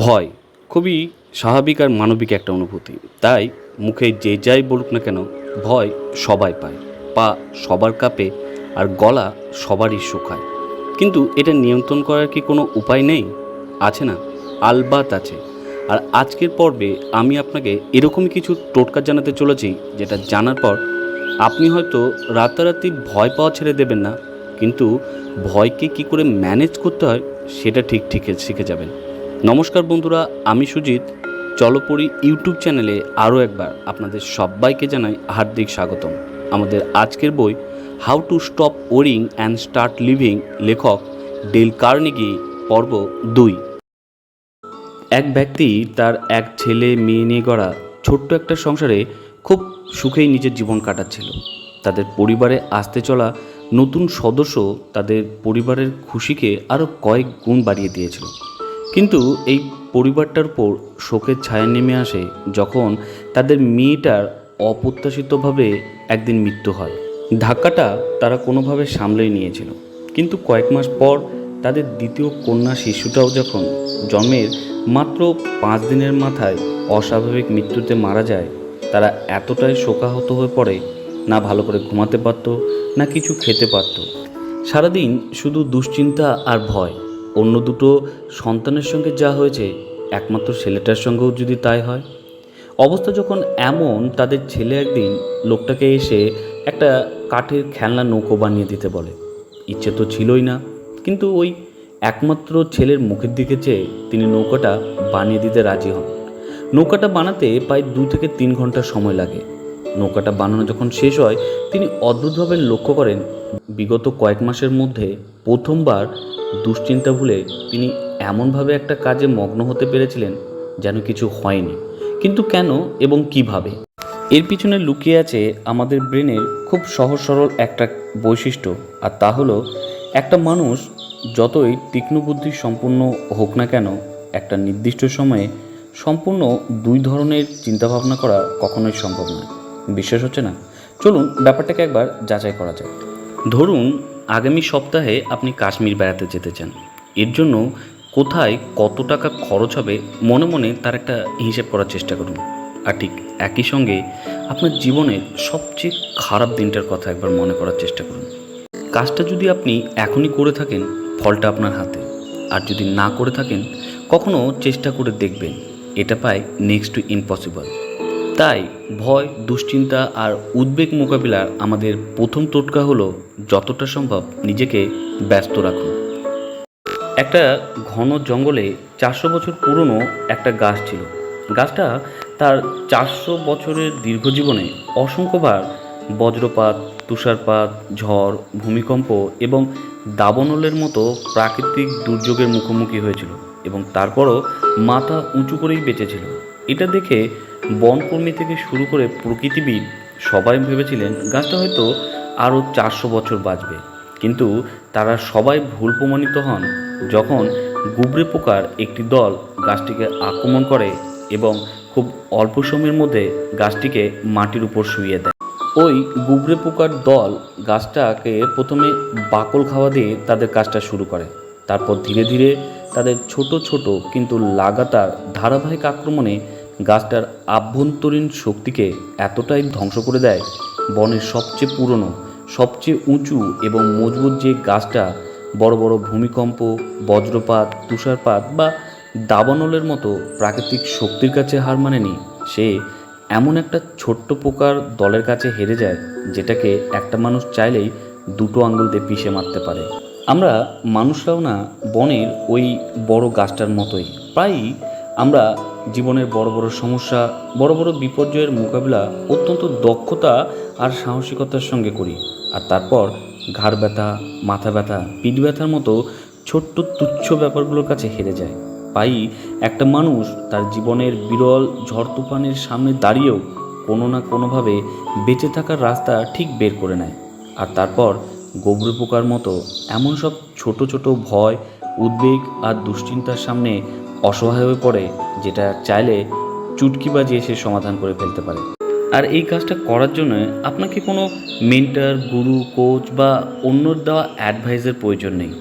ভয় খুবই স্বাভাবিক আর মানবিক একটা অনুভূতি। তাই মুখে যে যাই বলুক না কেন, ভয় সবাই পায়। পা সবার কাপে আর গলা সবারই শুকায়। কিন্তু এটা নিয়ন্ত্রণ করার কি কোনো উপায় নেই? আছে না, আলবাত আছে। আর আজকের পর্বে আমি আপনাকে এরকমই কিছু টোটকা জানাতে চলেছি, যেটা জানার পর আপনি হয়তো রাতারাতি ভয় পাওয়া ছেড়ে দেবেন না, কিন্তু ভয়কে কি করে ম্যানেজ করতে হয়, সেটা ঠিক ঠিক শিখে যাবেন। নমস্কার বন্ধুরা, আমি সুজিত। চলপরি ইউটিউব চ্যানেলে আরও একবার আপনাদের সবাইকে জানাই হার্দিক স্বাগতম। আমাদের আজকের বই how to stop worrying and start living লেখক ডেল কার্নেগি, পর্ব দুই। এক ব্যক্তি তার এক ছেলে মেয়ে নিয়ে গড়া ছোট্ট একটা সংসারে খুব সুখেই নিজের জীবন কাটাচ্ছিল। তাদের পরিবারে আসতে চলা নতুন সদস্য তাদের পরিবারের খুশিকে আরও কয়েক গুণ বাড়িয়ে দিয়েছিল। কিন্তু এই পরিবারটার উপর শোকের ছায়া নেমে আসে যখন তাদের মেয়েটার অপ্রত্যাশিতভাবে একদিন মৃত্যু হয়। ধাক্কাটা তারা কোনোভাবে সামলেই নিয়েছিল। কিন্তু কয়েক মাস পর তাদের দ্বিতীয় কন্যা শিশুটাও যখন জন্মের মাত্র পাঁচ দিনের মাথায় অস্বাভাবিক মৃত্যুতে মারা যায়, তারা এতটাই শোকাহত হয়ে পড়ে, না ভালো করে ঘুমাতে পারত, না কিছু খেতে পারত। সারাদিন শুধু দুশ্চিন্তা আর ভয়। অন্য দুটো সন্তানের সঙ্গে যা হয়েছে, একমাত্র ছেলেটার সঙ্গেও যদি তাই হয়? অবস্থা যখন এমন, তাদের ছেলে একদিন লোকটাকে এসে একটা কাঠের খেলনা নৌকো বানিয়ে দিতে বলে। ইচ্ছে তো ছিলই না, কিন্তু ওই একমাত্র ছেলের মুখের দিকে চেয়ে তিনি নৌকাটা বানিয়ে দিতে রাজি হন। নৌকাটা বানাতে প্রায় দু থেকে তিন ঘণ্টা সময় লাগে। নৌকাটা বানানো যখন শেষ হয়, তিনি অদ্ভুতভাবে লক্ষ্য করেন, বিগত কয়েক মাসের মধ্যে প্রথমবার দুশ্চিন্তা ভুলে তিনি এমনভাবে একটা কাজে মগ্ন হতে পেরেছিলেন যেন কিছু হয়নি। কিন্তু কেন এবং কীভাবে? এর পিছনে লুকিয়ে আছে আমাদের ব্রেনের খুব সহজ সরল একটা বৈশিষ্ট্য, আর তা হলো একটা মানুষ যতই তীক্ষ্ণ বুদ্ধি সম্পূর্ণ হোক না কেন, একটা নির্দিষ্ট সময়ে সম্পূর্ণ দুই ধরনের চিন্তাভাবনা করা কখনোই সম্ভব নয়। বিশ্বাস হচ্ছে না? চলুন ব্যাপারটাকে একবার যাচাই করা যাক। ধরুন আগামী সপ্তাহে আপনি কাশ্মীর বেড়াতে যেতে চান। এর জন্য কোথায় কত টাকা খরচ হবে মনে মনে তার একটা হিসেব করার চেষ্টা করুন। আর ঠিক একই সঙ্গে আপনার জীবনের সবচেয়ে খারাপ দিনটার কথা একবার মনে করার চেষ্টা করুন। কাজটা যদি আপনি এখনই করে থাকেন, ফলটা আপনার হাতে। আর যদি না করে থাকেন, কখনো চেষ্টা করে দেখবেন, এটা পায় নেক্সট টু ইম্পসিবল তাই ভয়, দুশ্চিন্তা আর উদ্বেগ মোকাবিলার আমাদের প্রথম টোটকা হলো যতটা সম্ভব নিজেকে ব্যস্ত রাখুন। একটা ঘন জঙ্গলে চারশো বছর পুরনো একটা গাছ ছিল। গাছটা তার চারশো বছরের দীর্ঘ জীবনে অসংখ্যবার বজ্রপাত, তুষারপাত, ঝড়, ভূমিকম্প এবং দাবনলের মতো প্রাকৃতিক দুর্যোগের মুখোমুখি হয়েছিল এবং তারপরও মাথা উঁচু করেই বেঁচেছিল এটা দেখে বনকর্মী থেকে শুরু করে প্রকৃতিবিদ সবাই ভেবেছিলেন গাছটা হয়তো আরও চারশো বছর বাঁচবে। কিন্তু তারা সবাই ভুল প্রমাণিত হন যখন গুবরে পোকার একটি দল গাছটিকে আক্রমণ করে এবং খুব অল্প সময়ের মধ্যে গাছটিকে মাটির উপর শুইয়ে দেয়। ওই গুবরে পোকার দল গাছটাকে প্রথমে বাকল খাওয়া দিয়ে তাদের কাজটা শুরু করে। তারপর ধীরে ধীরে তাদের ছোট ছোট কিন্তু লাগাতার ধারাবাহিক আক্রমণে গাছটার আভ্যন্তরীণ শক্তিকে এতটাই ধ্বংস করে দেয়, বনের সবচেয়ে পুরনো, সবচেয়ে উঁচু এবং মজবুত যে গাছটা, বড় বড় ভূমিকম্প, বজ্রপাত, তুষারপাত বা দাবানলের মতো প্রাকৃতিক শক্তির কাছে হার মানেনি, সে এমন একটা ছোট্ট পোকার দলের কাছে হেরে যায়, যেটাকে একটা মানুষ চাইলেই দুটো আঙ্গুল দিয়ে পিষে মারতে পারে। আমরা মানুষরাও না, বনের ওই বড় গাছটার মতোই, প্রায়ই আমরা জীবনের বড় বড় সমস্যা, বড় বড় বিপর্যয়ের মোকাবিলা, অত্যন্ত দক্ষতা আর সাহসিকতার সঙ্গে করি। আর তারপর ঘাড় ব্যথা, মাথা ব্যথা, পিঠ ব্যথার মতো ছোট্ট তুচ্ছ ব্যাপারগুলোর কাছে হেরে যায়। পাই একটা মানুষ তার জীবনের বিরল ঝড় তুফানের সামনে দাঁড়িয়েও কোনো না কোনোভাবে বেঁচে থাকার রাস্তা ঠিক বের করে নেয়। আর তারপর গোবরে পোকার মতো এমন সব ছোট ছোট ভয়, উদ্বেগ আর দুশ্চিন্তার সামনে অসহায় হয়ে পড়ে, যেটা চাইলে চুটকি বাজিয়ে সে সমাধান করে ফেলতে পারে। আর এই কাজটা করার জন্য আপনাকে কোনো মেন্টার, গুরু, কোচ বা অন্যর দেওয়া অ্যাডভাইসের প্রয়োজন নেই?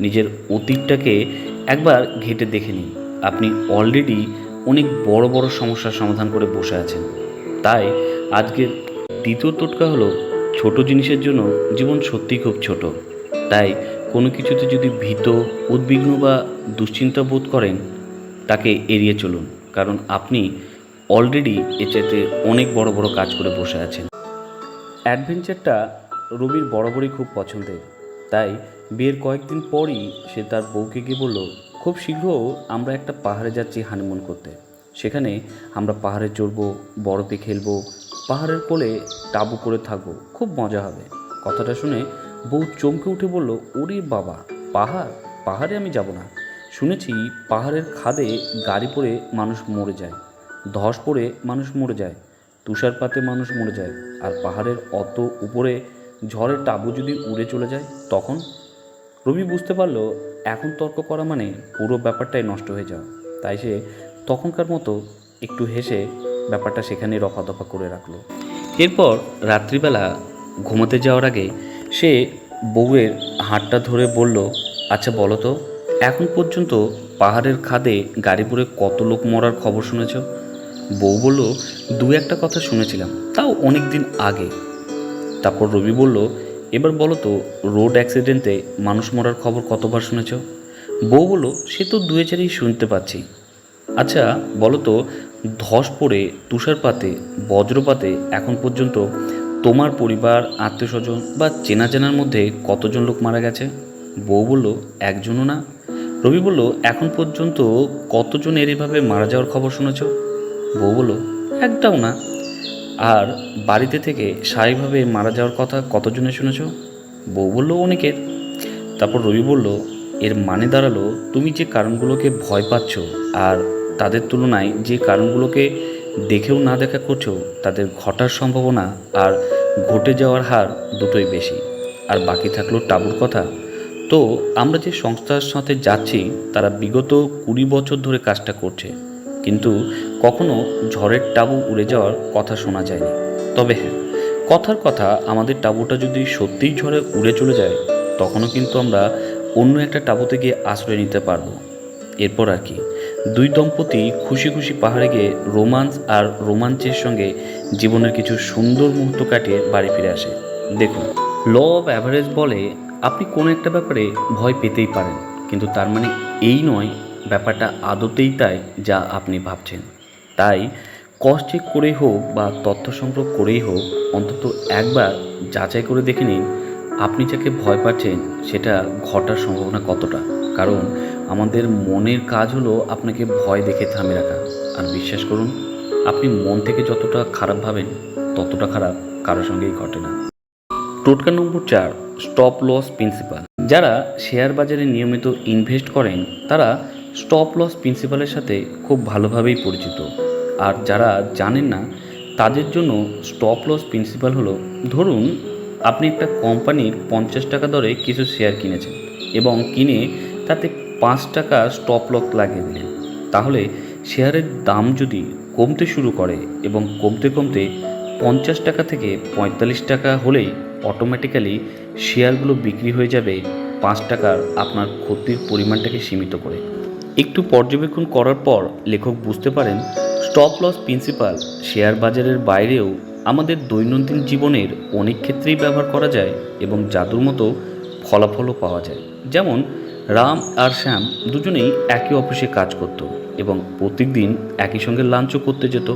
নিজের অতীতটাকে একবার ঘেটে দেখে নিন। আপনি অলরেডি অনেক বড় বড় সমস্যার সমাধান করে বসে আছেন। তাই আজকের দ্বিতীয় টোটকা হলো ছোট জিনিসের জন্য জীবন সত্যিই খুব ছোট। তাই কোনো কিছুতে যদি ভীত, উদ্বিগ্ন বা দুশ্চিন্তা বোধ করেন তাকে এড়িয়ে চলুন, কারণ আপনি অলরেডি এ চাইতে অনেক বড় বড় কাজ করে বসে আছেন। অ্যাডভেঞ্চারটা রবির বরাবরই খুব পছন্দের। তাই বিয়ের কয়েকদিন পরই সে তার বউকে গিয়ে বলল, খুব শীঘ্র আমরা একটা পাহাড়ে যাচ্ছি হানিমুন করতে। সেখানে আমরা পাহাড়ে চড়বো, বরফে খেলব, পাহাড়ের কোলে টাবু করে থাকব, খুব মজা হবে। কথাটা শুনে বউ চমকে উঠে বলল, ওরে বাবা, পাহাড়? পাহাড়ে আমি যাব না। শুনেছি পাহাড়ের খাদে গাড়ি পড়ে মানুষ মরে যায়, ধস পড়ে মানুষ মরে যায়, তুষারপাতে মানুষ মরে যায়, আর পাহাড়ের অত উপরে ঝড়ের টাবু যদি উড়ে চলে যায়, তখন? রবি বুঝতে পারল, এখন তর্ক করা মানে পুরো ব্যাপারটাই নষ্ট হয়ে যাওয়া। তাই সে তখনকার মতো একটু হেসে ব্যাপারটা সেখানে রফা দফা করে রাখল। এরপর রাত্রিবেলা ঘুমাতে যাওয়ার আগে সে বউয়ের হাতটা ধরে বলল আচ্ছা বলো তো এখন পর্যন্ত পাহাড়ের খাদে গাড়ি পড়ে কত লোক মরার খবর শুনেছ? বউ বলল, দু একটা কথা শুনেছিলাম, তাও অনেক দিন আগে। তারপর রবি বলল, এবার বলো তো, রোড অ্যাক্সিডেন্টে মানুষ মরার খবর কতবার শুনেছ? বউ বলল, সে তো দুয়ে চারেই শুনতে পাচ্ছি। আচ্ছা বলো তো, ধস পড়ে তুষারপাতে, বজ্রপাতে এখন পর্যন্ত তোমার পরিবার, আত্মীয় স্বজন বা চেনা জানার মধ্যে কতজন লোক মারা গেছে? বউ বলল, একজনও না। রবি বলল, এখন পর্যন্ত কতজন এর এভাবে মারা যাওয়ার খবর শুনেছ? বউ বলল, একটাও না। আর বাড়িতে থেকে স্বাভাবিকভাবে মারা যাওয়ার কথা কতজনে শুনেছ? বউ বলল, অনেকের। তারপর রবি বলল, এর মানে দাঁড়াল, তুমি যে কারণগুলোকে ভয় পাচ্ছ আর তাদের তুলনায় যে কারণগুলোকে দেখেও না দেখা করছ, তাদের ঘটার সম্ভাবনা আর ঘটে যাওয়ার হার দুটোই বেশি। আর বাকি থাকল টাবুর কথা। তো আমরা যে সংস্থার সাথে যাচ্ছি, তারা বিগত কুড়ি বছর ধরে কাজটা করছে। কিন্তু কখনো ঝড়ের টাবু উড়ে যাওয়ার কথা শোনা যায়নি। তবে হ্যাঁ কথার কথা, আমাদের টাবুটা যদি সত্যিই ঝড়ে উড়ে চলে যায়, তখনও কিন্তু আমরা অন্য একটা টাবুতে গিয়ে আশ্রয় নিতে পারব। এরপর আর কি, দুই দম্পতি খুশি খুশি পাহাড়ে গিয়ে রোমান্স আর রোমাঞ্চের সঙ্গে জীবনের কিছু সুন্দর মুহূর্ত কাটিয়ে বাড়ি ফিরে আসে। দেখুন ল অফ অ্যাভারেজ বলে আপনি কোনো একটা ব্যাপারে ভয় পেতেই পারেন, কিন্তু তার মানে এই নয়, ব্যাপারটা আদতেই তাই যা আপনি ভাবছেন। তাই কস চেক করেই হোক বা তথ্য সংগ্রহ করেই হোক, অন্তত একবার যাচাই করে দেখে নিন, আপনি যাকে ভয় পাচ্ছেন সেটা ঘটার সম্ভাবনা কতটা। কারণ আমাদের মনের কাজ হলো আপনাকে ভয় দেখে থামে রাখা। আর বিশ্বাস করুন, আপনি মন থেকে যতটা খারাপ ভাবেন, ততটা খারাপ কারোর সঙ্গেই ঘটে না। টোটকা নম্বর চার স্টপ লস প্রিন্সিপাল যারা শেয়ার বাজারে নিয়মিত ইনভেস্ট করেন, তারা স্টপ লস প্রিন্সিপালের সাথে খুব ভালোভাবেই পরিচিত। আর যারা জানেন না, তাদের জন্য স্টপ লস প্রিন্সিপাল হলো, ধরুন আপনি একটা কোম্পানির পঞ্চাশ টাকা দরে কিছু শেয়ার কিনেছেন এবং কিনে তাতে পাঁচ টাকা স্টপ লস লাগিয়ে দিলেন। তাহলে শেয়ারের দাম যদি কমতে শুরু করে এবং কমতে কমতে পঞ্চাশ টাকা থেকে পঁয়তাল্লিশ টাকা হলেই অটোমেটিক্যালি শেয়ারগুলো বিক্রি হয়ে যাবে পাঁচ টাকার আপনার ক্ষতির পরিমাণটাকে সীমিত করে। একটু পর্যবেক্ষণ করার পর লেখক বুঝতে পারেন স্টপ লস প্রিন্সিপাল শেয়ার বাজারের বাইরেও আমাদের দৈনন্দিন জীবনের অনেক ক্ষেত্রেই ব্যবহার করা যায় এবং জাদুর মতো ফলাফলও পাওয়া যায়। যেমন, রাম আর শ্যাম দুজনেই একই অফিসে কাজ করত এবং প্রত্যেকদিন একই সঙ্গে লাঞ্চও করতে যেত।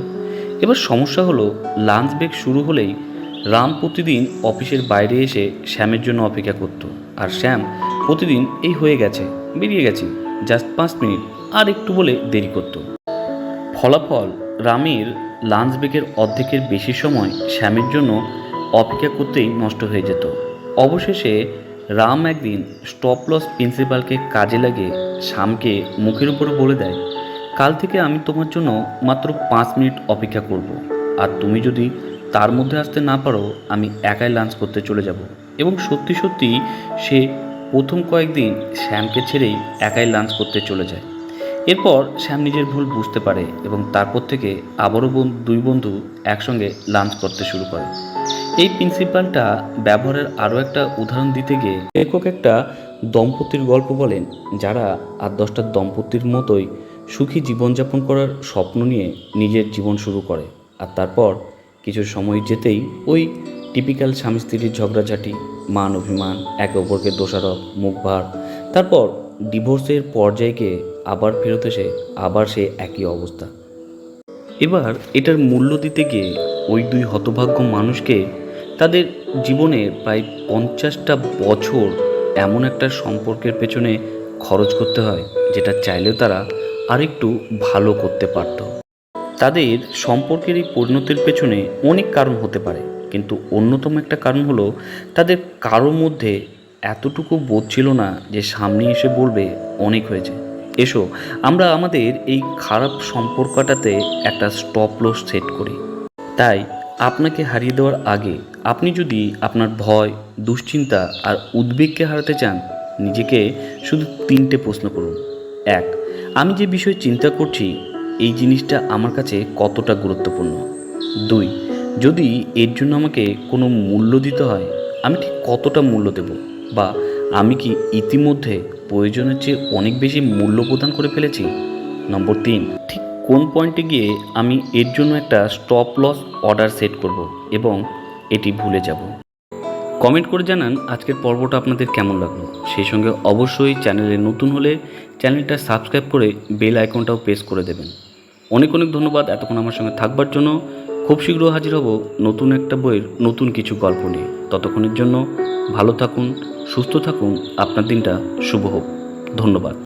এবার সমস্যা হলো লাঞ্চ ব্রেক শুরু হলেই রাম প্রতিদিন অফিসের বাইরে এসে শ্যামের জন্য অপেক্ষা করত। আর শ্যাম প্রতিদিন এই হয়ে গেছে, বেরিয়ে গেছি জাস্ট পাঁচ মিনিট, আর একটু বলে দেরি করত। ফলাফল রামের লাঞ্চ ব্রেকের অর্ধেকের বেশি সময় শ্যামের জন্য অপেক্ষা করতেই নষ্ট হয়ে যেত। অবশেষে রাম একদিন স্টপ লস প্রিন্সিপালকে কাজে লাগে শ্যামকে মুখের উপরে বলে দেয়, কাল থেকে আমি তোমার জন্য মাত্র পাঁচ মিনিট অপেক্ষা করব, আর তুমি যদি তার মধ্যে আসতে না পারো, আমি একাই লাঞ্চ করতে চলে যাব। এবং সত্যি সত্যি সে প্রথম কয়েকদিন শ্যামকে ছেড়েই একাই লাঞ্চ করতে চলে যায়। এরপর শ্যাম নিজের ভুল বুঝতে পারে এবং তারপর থেকে আবারও দুই বন্ধু একসঙ্গে লাঞ্চ করতে শুরু করে। এই প্রিন্সিপালটা ব্যবহারের আরও একটা উদাহরণ দিতে গিয়ে লেখক একটা দম্পতির গল্প বলেন, যারা আর দশটা দম্পতির মতোই সুখী জীবনযাপন করার স্বপ্ন নিয়ে নিজের জীবন শুরু করে। আর তারপর কিছু সময় যেতেই ওই টিপিক্যাল স্বামী স্ত্রীর ঝগড়াঝাটি, মান অভিমান, একে অপরকে দোষারোপ, মুখ ভার। তারপর ডিভোর্সের পর্যায়কে আবার ফেরত এসে আবার সে একই অবস্থা। এবার এটার মূল্য দিতে গিয়ে ওই দুই হতভাগ্য মানুষকে তাদের জীবনে প্রায় পঞ্চাশটা বছর এমন একটা সম্পর্কের পেছনে খরচ করতে হয়, যেটা চাইলেও তারা আরেকটু ভালো করতে পারত। তাদের সম্পর্কের এই পরিণতির পেছনে অনেক কারণ হতে পারে। কিন্তু অন্যতম একটা কারণ হলো, তাদের কারোর মধ্যে এতটুকু বোধ ছিল না যে সামনে এসে বলবে, অনেক হয়েছে। এসো, আমরা আমাদের এই খারাপ সম্পর্কটাতে একটা স্টপ লস সেট করি। তাই, আপনাকে হারিয়ে দেওয়ার আগে আপনি যদি আপনার ভয়, দুশ্চিন্তা আর উদ্বেগকে হারাতে চান, নিজেকে শুধু তিনটে প্রশ্ন করুন। এক, আমি যে বিষয়ে চিন্তা করছি এই জিনিসটা আমার কাছে কতটা গুরুত্বপূর্ণ। দুই, যদি এর জন্য আমাকে কোনো মূল্য দিতে হয়, আমি ঠিক কতটা মূল্য দেব? বা আমি কি ইতিমধ্যে প্রয়োজনের চেয়ে অনেক বেশি মূল্য প্রদান করে ফেলেছি? নম্বর তিন, ঠিক কোন পয়েন্টে গিয়ে আমি এর জন্য একটা স্টপ লস অর্ডার সেট করব এবং এটি ভুলে যাব? কমেন্ট করে জানান আজকের পর্বটা আপনাদের কেমন লাগল। সেই সঙ্গে অবশ্যই চ্যানেলে নতুন হলে চ্যানেলটা সাবস্ক্রাইব করে বেল আইকনটাও প্রেস করে দেবেন। অনেক অনেক ধন্যবাদ এতক্ষণ আমার সঙ্গে থাকবার জন্য। খুব শীঘ্র হাজির হব নতুন একটা বইয়ের নতুন কিছু গল্প নিয়ে। ততক্ষণের জন্য ভালো থাকুন, সুস্থ থাকুন। আপনার দিনটা শুভ হোক। ধন্যবাদ।